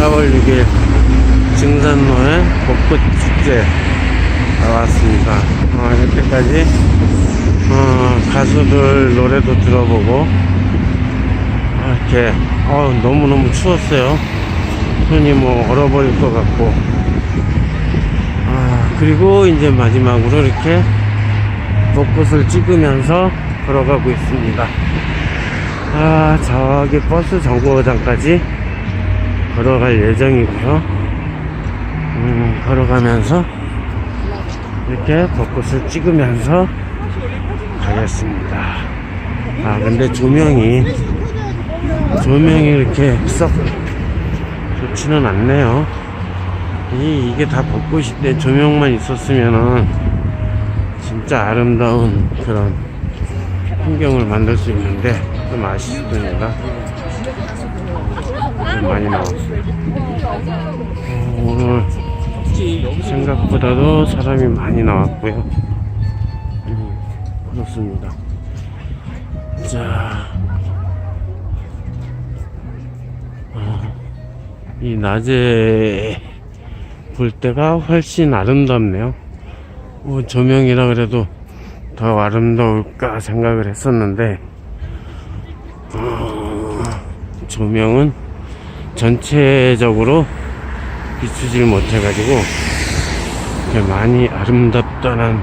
4월 6일 증산로에 벚꽃 축제 나왔습니다. 어, 이렇게까지 어, 가수들 노래도 들어보고 아, 이렇게 어, 너무너무 추웠어요. 손이 뭐 얼어버릴 것 같고 아, 그리고 이제 마지막으로 이렇게 벚꽃을 찍으면서 걸어가고 있습니다. 아, 저기 버스 정거장까지 걸어갈 예정이고요. 음, 걸어가면서 이렇게 벚꽃을 찍으면서 가겠습니다. 아, 근데 조명이, 조명이 이렇게 썩 좋지는 않네요. 이, 이게 다 벚꽃인데 조명만 있었으면은 진짜 아름다운 그런 풍경을 만들 수 있는데 좀 아쉽습니다. 좀 많이 나왔어요. 어, 오늘 생각보다도 사람이 많이 나왔고요. 음, 그렇습니다. 자, 어, 이 낮에 볼 때가 훨씬 아름답네요. 뭐 조명이라 그래도 더 아름다울까 생각을 했었는데 어, 조명은 전체적으로 비추질 못해가지고 많이 아름답다는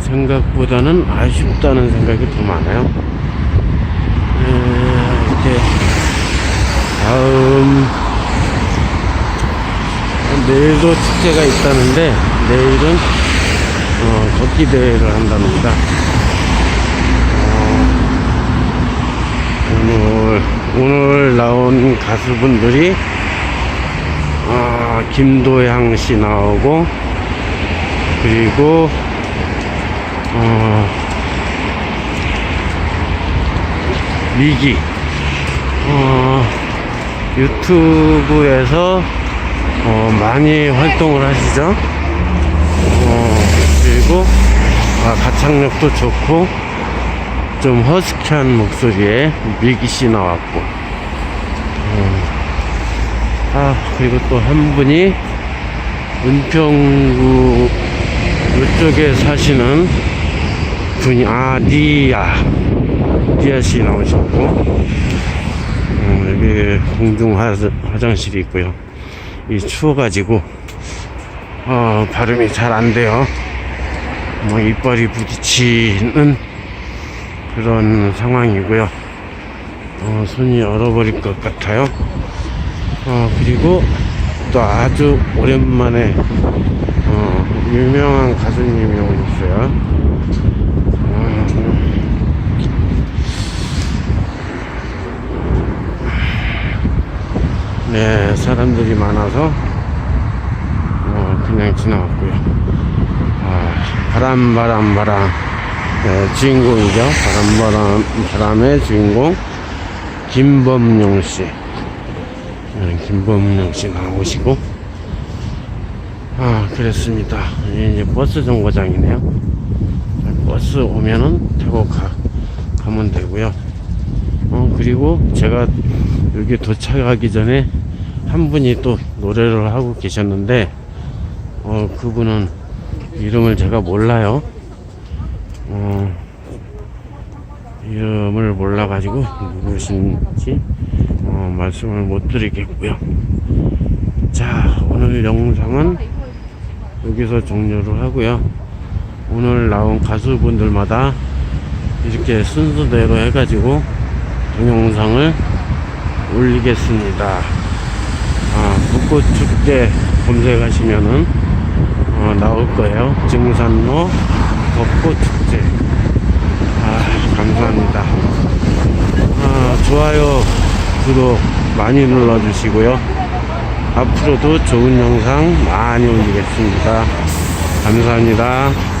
생각보다는 아쉽다는 생각이 더 많아요. 에, 이렇게 다음 내일도 축제가 있다는데 내일은 어, 걷기 대회를 한답니다. 어, 오늘 오늘 나온 가수분들이 어, 김도향 씨 나오고 그리고 어, 미기 어, 유튜브에서 어, 많이 활동을 하시죠. 어, 그리고 아, 가창력도 좋고 좀 허스키한 목소리에 미기 씨 나왔고. 어, 아 그리고 또 한 분이 은평구 이쪽에 사시는 분이 아 니아. 니아 씨 나오셨고. 어, 여기 공중 화- 화장실이 있고요. 이 추워가지고 어, 발음이 잘 안 돼요. 뭐 이빨이 부딪히는 그런 상황이고요. 어, 손이 얼어버릴 것 같아요. 어, 그리고 또 아주 오랜만에 어, 유명한 가수님이 오셨어요. 어, 네, 사람들이 많아서 어, 그냥 지나갔고요. 아, 바람, 바람, 바람. 네, 주인공이죠. 바람, 바람, 바람의 주인공. 김범용 씨. 네, 김범용 씨 나오시고. 아, 그랬습니다. 이제 버스 정거장이네요. 버스 오면은 타고 가, 가면 되고요. 어, 그리고 제가 여기 도착하기 전에 한 분이 또 노래를 하고 계셨는데, 어, 그분은 이름을 제가 몰라요. 어, 이름을 몰라가지고 누구신지 어, 말씀을 못 드리겠고요. 자, 오늘 영상은 여기서 종료를 하고요. 오늘 나온 가수분들마다 이렇게 순서대로 해가지고 동영상을 올리겠습니다. 아, 벚꽃 축제 검색하시면은 어, 나올 거예요. 증산로 벚꽃 축제. 아, 감사합니다. 아, 좋아요, 구독 많이 눌러주시고요. 앞으로도 좋은 영상 많이 올리겠습니다. 감사합니다.